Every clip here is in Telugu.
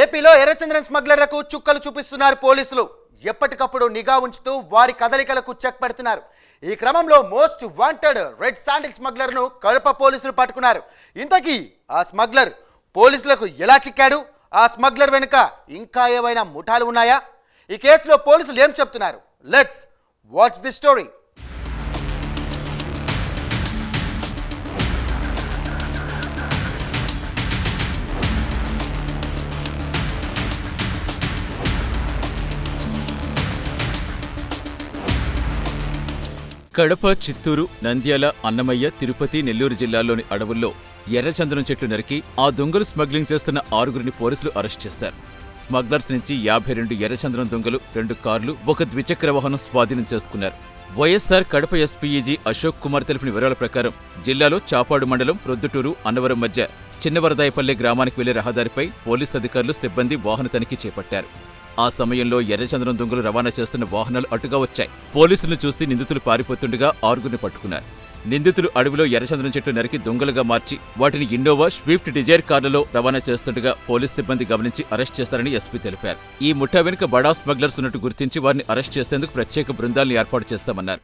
ఏపీలో ఎర్రచంద్రన్ స్మగ్లర్లకు చుక్కలు చూపిస్తున్నారు పోలీసులు. ఎప్పటికప్పుడు నిఘా ఉంచుతూ వారి కదలికలకు చెక్ పెడుతున్నారు. ఈ క్రమంలో మోస్ట్ వాంటెడ్ రెడ్ శాండిల్ స్మగ్లర్ను కడప పోలీసులు పట్టుకున్నారు. ఇంతకీ ఆ స్మగ్లర్ పోలీసులకు ఎలా చిక్కాడు? ఆ స్మగ్లర్ వెనుక ఇంకా ఏవైనా ముఠాలు ఉన్నాయా? ఈ కేసులో పోలీసులు ఏం చెప్తున్నారు? Let's watch the story Kadapa Chittoor Nandyal Annamayya Tirupati Nellore జిల్లాల్లోని అడవుల్లో ఎర్రచందనం చెట్లు నరికి ఆ దొంగలు స్మగ్లింగ్ చేస్తున్న ఆరుగురిని పోలీసులు అరెస్ట్ చేశారు. స్మగ్లర్స్ నుంచి యాభై రెండు ఎర్రచందనం దొంగలు రెండు కార్లు ఒక ద్విచక్ర వాహనం స్వాధీనం చేసుకున్నారు. వైఎస్సార్ కడప ఎస్పీఈజీ అశోక్ కుమార్ తెలిపిన వివరాల ప్రకారం జిల్లాలో చాపాడు మండలం ప్రొద్దుటూరు అన్నవరం మధ్య చిన్నవరదాయపల్లె గ్రామానికి వెళ్ళే రహదారిపై పోలీస్ అధికారులు సిబ్బంది వాహన తనిఖీ చేపట్టారు. ఆ సమయంలో ఎర్రచంద్రం దొంగలు రవాణా చేస్తున్న వాహనాలు అటుగా వచ్చాయి. పోలీసులను చూసి నిందితులు పారిపోతుండగా ఆరుగురిని పట్టుకున్నారు. నిందితులు అడవిలో ఎర్రచంద్రం చెట్టు నరికి దొంగలుగా మార్చి వాటిని ఇన్నోవా స్విఫ్ట్ డిజైర్ కార్లలో రవాణా చేస్తుండగా పోలీస్ సిబ్బంది గమనించి అరెస్ట్ చేస్తారని ఎస్పీ తెలిపారు. ఈ ముఠా వెనుక బడా స్మగ్లర్స్ ఉన్నట్టు గుర్తించి వారిని అరెస్ట్ చేసేందుకు ప్రత్యేక బృందాలను ఏర్పాటు చేస్తామన్నారు.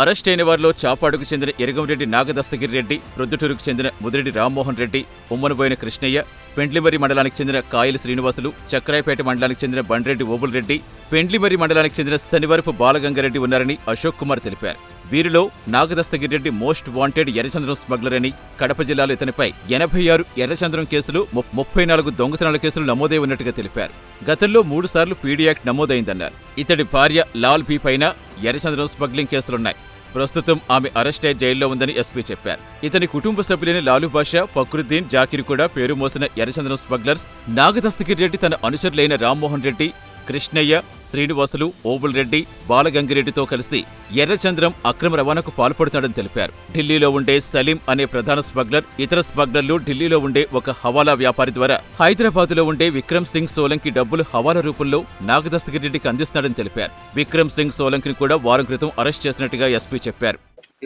అరెస్ట్ అయిన వారిలో చాపాడుకు చెందిన ఎరగంరెడ్డి నాగదస్తగిరి రెడ్డి ప్రొద్దుటూరుకు చెందిన ముదిరెడ్డి రామ్మోహన్ రెడ్డి ఉమ్మనబోయిన కృష్ణయ్య పెండ్లిమరి మండలానికి చెందిన కాయల శ్రీనివాసులు చక్రాయపేట మండలానికి చెందిన బండ్రెడ్డి ఓబుల్రెడ్డి పెండ్లిమరి మండలానికి చెందిన శనివరపు బాలగంగారెడ్డి ఉన్నారని అశోక్ కుమార్ తెలిపారు. వీరిలో నాగదస్తగిరి రెడ్డి మోస్ట్ వాంటెడ్ ఎర్రచంద్రం స్మగ్లర్ అని కడప జిల్లాలో ఇతనిపై ఎనభై ఆరు ఎర్రచంద్రం కేసులు ముప్పై నాలుగు దొంగతనాల కేసులు నమోదై ఉన్నట్టుగా తెలిపారు. గతంలో మూడుసార్లు పీడీ యాక్ట్ నమోదైందన్నారు. ఇతడి భార్య లాల్ బీ పైన ఎర్రచంద్రం స్మగ్లింగ్ కేసులున్నాయి. ప్రస్తుతం ఆమె అరెస్ట్ అయి జైల్లో ఉందని ఎస్పీ చెప్పారు. ఇతని కుటుంబ సభ్యులైన లాలూ బాషా ఫక్రుద్దీన్ జాకిర్ కూడా పేరు మోసిన ఎర్రచంద్రం స్మగ్లర్స్ నాగదస్తగిరి రెడ్డి తన అనుచరులైన రామ్మోహన్ రెడ్డి కృష్ణయ్య శ్రీనివాసులు ఓబుల్ రెడ్డి బాలగంగిరెడ్డితో కలిసి ఎర్రచంద్రం అక్రమ రవాణాకు పాల్పడుతున్నాడని తెలిపారు. ఢిల్లీలో ఉండే సలీం అనే ప్రధాన స్మగ్లర్ ఇతర స్మగ్లర్లు ఢిల్లీలో ఉండే ఒక హవాలా వ్యాపారి ద్వారా హైదరాబాద్లో ఉండే విక్రమ్ సింగ్ సోలంకి డబ్బులు హవాలా రూపంలో నాగదస్తగిరి రెడ్డికి అందిస్తున్నాడని తెలిపారు. విక్రమ్ సింగ్ సోలంకిని కూడా వారం క్రితం అరెస్ట్ చేసినట్టుగా ఎస్పీ చెప్పారు.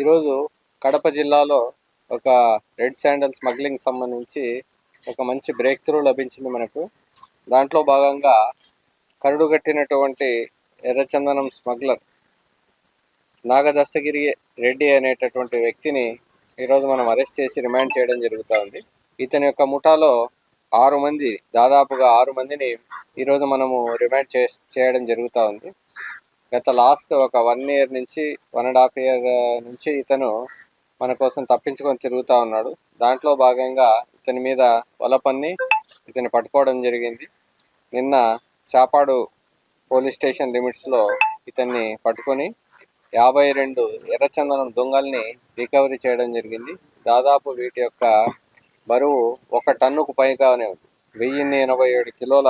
ఈరోజు కడప జిల్లాలో ఒక రెడ్ శాండల్ స్మగ్లింగ్ సంబంధించి ఒక మంచి బ్రేక్ త్రూ లభించింది మనకు. దాంట్లో భాగంగా కరుడుగట్టినటువంటి ఎర్రచందనం స్మగ్లర్ నాగదస్తగిరి రెడ్డి అనేటటువంటి వ్యక్తిని ఈరోజు మనం అరెస్ట్ చేసి రిమాండ్ చేయడం జరుగుతూ ఉంది. ఇతని యొక్క ముఠాలో ఆరు మంది దాదాపుగా ఆరు మందిని ఈరోజు మనము రిమాండ్ చే చేయడం జరుగుతూ ఉంది. గత లాస్ట్ ఒక వన్ ఇయర్ నుంచి వన్ అండ్ హాఫ్ ఇయర్ నుంచి ఇతను మన కోసం తప్పించుకొని తిరుగుతూ ఉన్నాడు. దాంట్లో భాగంగా ఇతని మీద వలపన్ని ఇతని పట్టుకోవడం జరిగింది. నిన్న చాపాడు పోలీస్ స్టేషన్ లిమిట్స్లో ఇతన్ని పట్టుకొని యాభై రెండు ఎర్రచందనం దొంగల్ని రికవరీ చేయడం జరిగింది. దాదాపు వీటి యొక్క బరువు ఒక టన్నుకు పైగానే ఉంది. వెయ్యిన్ని ఎనభై ఏడు కిలోల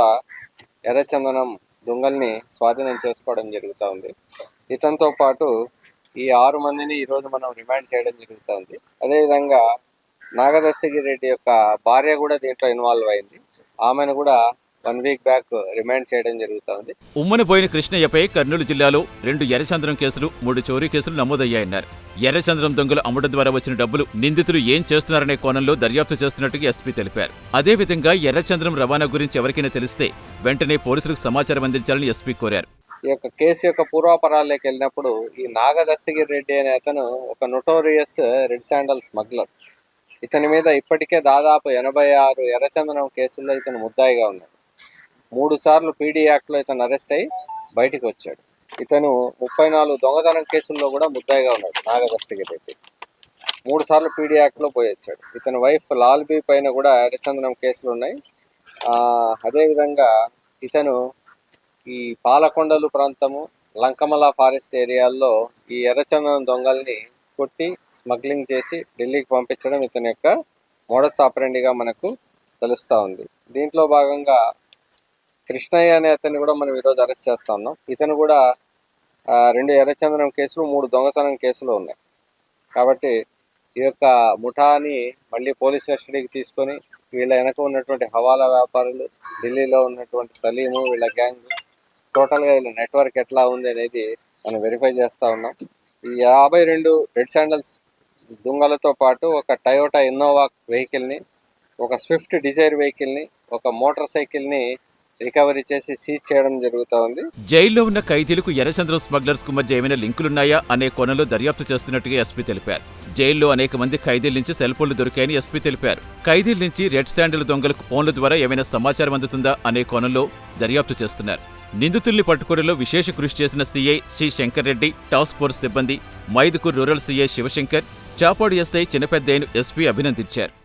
ఎర్రచందనం దొంగల్ని స్వాధీనం చేసుకోవడం జరుగుతూ ఉంది. ఇతనితో పాటు ఈ ఆరు మందిని ఈరోజు మనం రిమాండ్ చేయడం జరుగుతూ ఉంది. అదేవిధంగా నాగదస్తగిరి రెడ్డి యొక్క భార్య కూడా దీంట్లో ఇన్వాల్వ్ అయింది. ఆమెను కూడా వన్ వీక్ బ్యాక్ రిమాండ్ చేయడం జరుగుతూ ఉంది. ఉమ్మనబోయిన కృష్ణయ్యపై కర్నూలు జిల్లాలో రెండు ఎర్రచంద్రం కేసులు మూడు చోరీ కేసులు నమోదయ్యాయన్నారు. ఎర్రచంద్రం దొంగలు అమ్మడం ద్వారా వచ్చిన డబ్బులు నిందితులు ఏం చేస్తున్నారనే కోణంలో దర్యాప్తు చేస్తున్నట్టుగా ఎస్పీ తెలిపారు. అదేవిధంగా ఎర్రచంద్రం రవాణా గురించి ఎవరికైనా తెలిస్తే వెంటనే పోలీసులకు సమాచారం అందించాలని ఎస్పీ కోరారు. ఈ యొక్క కేసు యొక్క పూర్వాపరాల్లోకి వెళ్ళినప్పుడు ఈ నాగదస్తగిరి రెడ్డి అనే అతను ఒక నొటోరియస్ రెడ్ శాండల్ స్మగ్లర్. ఇతని మీద ఇప్పటికే దాదాపు ఎనభై ఆరు ఎర్రచందనం కేసుల్లో ఇతను ముద్దాయిగా ఉన్నాడు. మూడు సార్లు పీడీ యాక్ట్లో ఇతను అరెస్ట్ అయ్యి బయటికి వచ్చాడు. ఇతను ముప్పై నాలుగు దొంగతనం కేసుల్లో కూడా ముద్దాయిగా ఉన్నాడు నాగదర్శకి రెడ్డి మూడు సార్లు పీడీ యాక్ట్లో పోయి వచ్చాడు. ఇతని వైఫ్ లాల్బీ పైన కూడా ఎర్రచందనం కేసులు ఉన్నాయి. అదేవిధంగా ఇతను ఈ పాలకొండలు ప్రాంతము లంకమల ఫారెస్ట్ ఏరియాల్లో ఈ ఎర్రచందనం దొంగల్ని కొట్టి స్మగ్లింగ్ చేసి ఢిల్లీకి పంపించడం ఇతని యొక్క మోడస్ ఆపరెండిగా మనకు తెలుస్తూ ఉంది. దీంట్లో భాగంగా కృష్ణయ్య అనే అతన్ని కూడా మనం ఈరోజు అరెస్ట్ చేస్తా ఉన్నాం. ఇతను కూడా రెండు ఎర్రచందనం కేసులు మూడు దొంగతనం కేసులు ఉన్నాయి. కాబట్టి ఈ యొక్క ముఠాని మళ్ళీ పోలీస్ కస్టడీకి తీసుకొని వీళ్ళ వెనక ఉన్నటువంటి హవాలా వ్యాపారులు ఢిల్లీలో ఉన్నటువంటి సలీము వీళ్ళ గ్యాంగ్ టోటల్గా వీళ్ళ నెట్వర్క్ ఎట్లా ఉంది అనేది మనం వెరిఫై చేస్తూ ఉన్నాం. ఈ యాభై రెండు రెడ్ శాండల్స్ దొంగలతో పాటు ఒక టయోటా ఇన్నోవా వెహికల్ని ఒక స్విఫ్ట్ డిజైర్ వెహికల్ని ఒక మోటార్ సైకిల్ని రికవరీ చేసి సీజ్ చేయడం జరుగుతూ ఉంది. జైల్లో ఉన్న ఖైదీలకు ఎర్రచంద్రం స్మగ్లర్స్కు మధ్య ఏమైనా లింకులున్నాయా అనే కోణంలో దర్యాప్తు చేస్తున్నట్టుగా ఎస్పీ తెలిపారు. జైల్లో అనేక మంది ఖైదీల నుంచి సెల్ ఫోన్లు దొరికాయని ఎస్పీ తెలిపారు. ఖైదీల నుంచి రెడ్ శాండిల్ దొంగలకు ఫోన్ల ద్వారా ఏమైనా సమాచారం అందుతుందా అనే కోణంలో దర్యాప్తు చేస్తున్నారు. నిందితుల్ని పట్టుకోవడంలో విశేష కృషి చేసిన CI Sri Shankar Reddy task force సిబ్బంది Mydukur rural CI Sivashankar Chapadu SI చిన్నపెద్దయ్యను SP అభినందించారు.